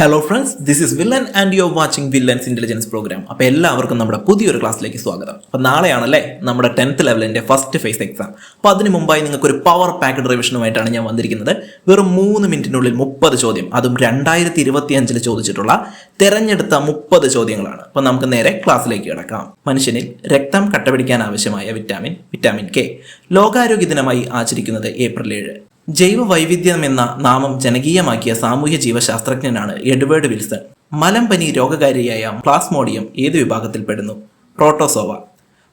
Hello friends this is villain and you are watching villains intelligence program അപ്പോൾ എല്ലാവർക്കും നമ്മുടെ പുതിയൊരു ക്ലാസ്സിലേക്ക് സ്വാഗതം. അപ്പോൾ നാളെയാണല്ലേ നമ്മുടെ ടെൻത്ത് ലെവലിന്റെ ഫസ്റ്റ് ഫേസ് എക്സാം അപ്പോൾ അതിന് മുമ്പായി നിങ്ങൾക്ക് ഒരു പവർ പാക്കഡ് റിവിഷനുമായിട്ടാണ് ഞാൻ വന്നിരിക്കുന്നത്. വെറും മൂന്ന് മിനിറ്റിനുള്ളിൽ മുപ്പത് ചോദ്യം അതും രണ്ടായിരത്തി ഇരുപത്തി അഞ്ചിൽ ചോദിച്ചിട്ടുള്ള തിരഞ്ഞെടുത്ത മുപ്പത് ചോദ്യങ്ങളാണ്. അപ്പോൾ നമുക്ക് നേരെ ക്ലാസ്സിലേക്ക് കിടക്കാം. മനുഷ്യനിൽ രക്തം കട്ടപിടിക്കാൻ ആവശ്യമായ വിറ്റാമിൻ വിറ്റാമിൻ കെ ലോകാരോഗ്യ ദിനമായി ആചരിക്കുന്നത് ഏപ്രിൽ ഏഴ്. ജൈവ വൈവിധ്യം എന്ന നാമം ജനകീയമാക്കിയ സാമൂഹ്യ ജീവശാസ്ത്രജ്ഞനാണ് എഡ്വേർഡ് വിൽസൺ. മലമ്പനി രോഗകാരിയായ പ്ലാസ്മോഡിയം ഏത് വിഭാഗത്തിൽപ്പെടുന്നു? പ്രോട്ടോസോവ.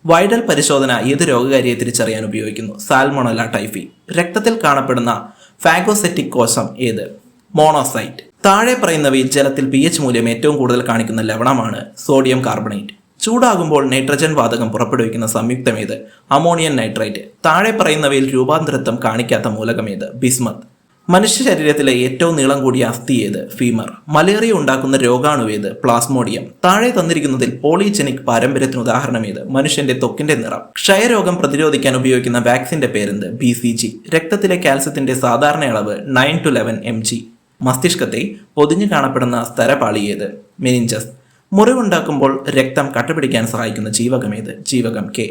വൈഡൽ പരിശോധന ഏത് രോഗകാരിയെ തിരിച്ചറിയാൻ ഉപയോഗിക്കുന്നു? Salmonella typhi. രക്തത്തിൽ കാണപ്പെടുന്ന ഫാഗോസെറ്റിക് കോശം ഏത്? മോണോസൈറ്റ്. താഴെ പറയുന്നവയിൽ ജലത്തിൽ പി എച്ച് മൂല്യം ഏറ്റവും കൂടുതൽ കാണിക്കുന്ന ലവണമാണ് സോഡിയം കാർബണേറ്റ്. ചൂടാകുമ്പോൾ നൈട്രജൻ വാതകം പുറപ്പെടുവിക്കുന്ന സംയുക്തം ഏത്? അമോണിയൻ നൈട്രേറ്റ് താഴെ പറയുന്നവയിൽ രൂപാന്തരത്വം കാണിക്കാത്ത മൂലകം ഏത്? ബിസ്മത്ത് മനുഷ്യ ശരീരത്തിലെ ഏറ്റവും നീളം കൂടിയ അസ്ഥി ഏത്? ഫീമർ മലേറിയ ഉണ്ടാക്കുന്ന രോഗാണു ഏത്? പ്ലാസ്മോഡിയം താഴെ തന്നിരിക്കുന്നതിൽ പോളിജെനിക് പാരമ്പര്യത്തിന് ഉദാഹരണം ഏത്? മനുഷ്യന്റെ തൊക്കിന്റെ നിറം. ക്ഷയരോഗം പ്രതിരോധിക്കാൻ ഉപയോഗിക്കുന്ന വാക്സിന്റെ പേരെന്ത്? ബി സി ജി രക്തത്തിലെ കാൽസ്യത്തിന്റെ സാധാരണ അളവ് nine to eleven M G മസ്തിഷ്കത്തെ പൊതിഞ്ഞു കാണപ്പെടുന്ന സ്ഥരപാളി ഏത്? മെനിഞ്ചസ് മുറിവുണ്ടാക്കുമ്പോൾ രക്തം കട്ടപിടിക്കാൻ സഹായിക്കുന്ന ജീവകം ഏത്? ജീവകം കെ.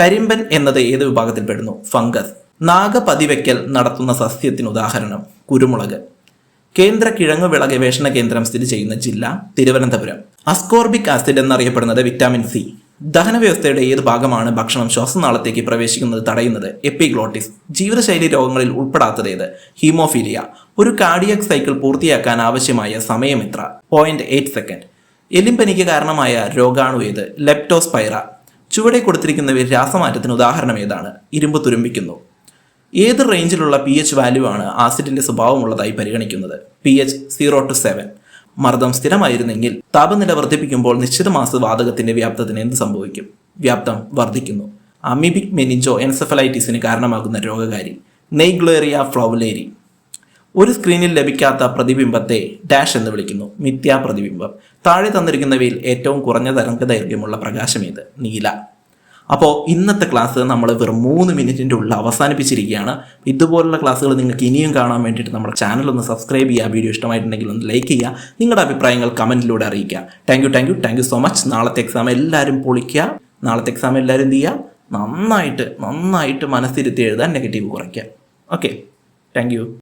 കരിമ്പൻ എന്നത് ഏത് വിഭാഗത്തിൽപ്പെടുന്നു ഫംഗസ്. നാഗപതിവയ്ക്കൽ നടത്തുന്ന സസ്യത്തിന് ഉദാഹരണം കുരുമുളക്. കേന്ദ്ര കിഴങ്ങുവിള ഗവേഷണ കേന്ദ്രം സ്ഥിതി ചെയ്യുന്ന ജില്ല തിരുവനന്തപുരം. അസ്കോർബിക് ആസിഡ് എന്നറിയപ്പെടുന്നത് വിറ്റാമിൻ സി. ദഹന വ്യവസ്ഥയുടെ ഏത് ഭാഗമാണ് ഭക്ഷണം ശ്വാസനാളത്തേക്ക് പ്രവേശിക്കുന്നത് തടയുന്നത്? എപ്പിഗ്ലോട്ടിസ്. ജീവിതശൈലി രോഗങ്ങളിൽ ഉൾപ്പെടാത്തത് ഏത്? ഹീമോഫീലിയ. ഒരു കാർഡിയക് സൈക്കിൾ പൂർത്തിയാക്കാൻ ആവശ്യമായ സമയം എത്ര പോയിന്റ് എയ്റ്റ് സെക്കൻഡ് എലിമ്പനിക്ക് കാരണമായ രോഗാണു ഏത്? ലെപ്റ്റോസ്പൈറ ചുവടെ കൊടുത്തിരിക്കുന്നവയിൽ രാസമാറ്റത്തിന് ഉദാഹരണം ഏതാണ്? ഇരുമ്പ് തുരുമ്പിക്കുന്നു. ഏത് റേഞ്ചിലുള്ള പി എച്ച് വാല്യൂ ആണ് ആസിഡിന്റെ സ്വഭാവമുള്ളതായി പരിഗണിക്കുന്നത്? P H zero to seven മർദ്ദം സ്ഥിരമായിരുന്നെങ്കിൽ താപനില വർദ്ധിപ്പിക്കുമ്പോൾ നിശ്ചിത മാസ വാതകത്തിന്റെ വ്യാപ്തത്തിന് എന്ത് സംഭവിക്കും? വ്യാപ്തം വർദ്ധിക്കുന്നു. അമീബിക് മെനിഞ്ചോ എൻസെഫലൈറ്റിസിന് കാരണമാകുന്ന രോഗകാരി. നെയ്ഗ്ലേറിയ ഫ്ലൗലേരി ഒരു സ്ക്രീനിൽ ലഭിക്കാത്ത പ്രതിബിംബത്തെ ഡാഷ് എന്ന് വിളിക്കുന്നു മിഥ്യാ പ്രതിബിംബം. താഴെ തന്നിരിക്കുന്നവയിൽ ഏറ്റവും കുറഞ്ഞ തരംഗ ദൈർഘ്യമുള്ള പ്രകാശം ഇത് നീല. അപ്പോൾ ഇന്നത്തെ ക്ലാസ് നമ്മൾ വെറും മൂന്ന് മിനിറ്റിന്റെ ഉള്ളിൽ അവസാനിപ്പിച്ചിരിക്കുകയാണ്. ഇതുപോലുള്ള ക്ലാസ്സുകൾ നിങ്ങൾക്ക് ഇനിയും കാണാൻ വേണ്ടിയിട്ട് നമ്മുടെ ചാനൽ ഒന്ന് സബ്സ്ക്രൈബ് ചെയ്യുക. വീഡിയോ ഇഷ്ടമായിട്ടുണ്ടെങ്കിൽ ഒന്ന് ലൈക്ക് ചെയ്യുക. നിങ്ങളുടെ അഭിപ്രായങ്ങൾ കമന്റിലൂടെ അറിയിക്കുക. Thank you thank you thank you so much നാളത്തെ എക്സാം എല്ലാവരും പൊളിക്കുക. നാളത്തെ എക്സാം എല്ലാവരും എന്ത് ചെയ്യുക? നന്നായിട്ട് നന്നായിട്ട് മനസ്സിരുത്തി എഴുതാൻ നെഗറ്റീവ് കുറയ്ക്കുക. Okay thank you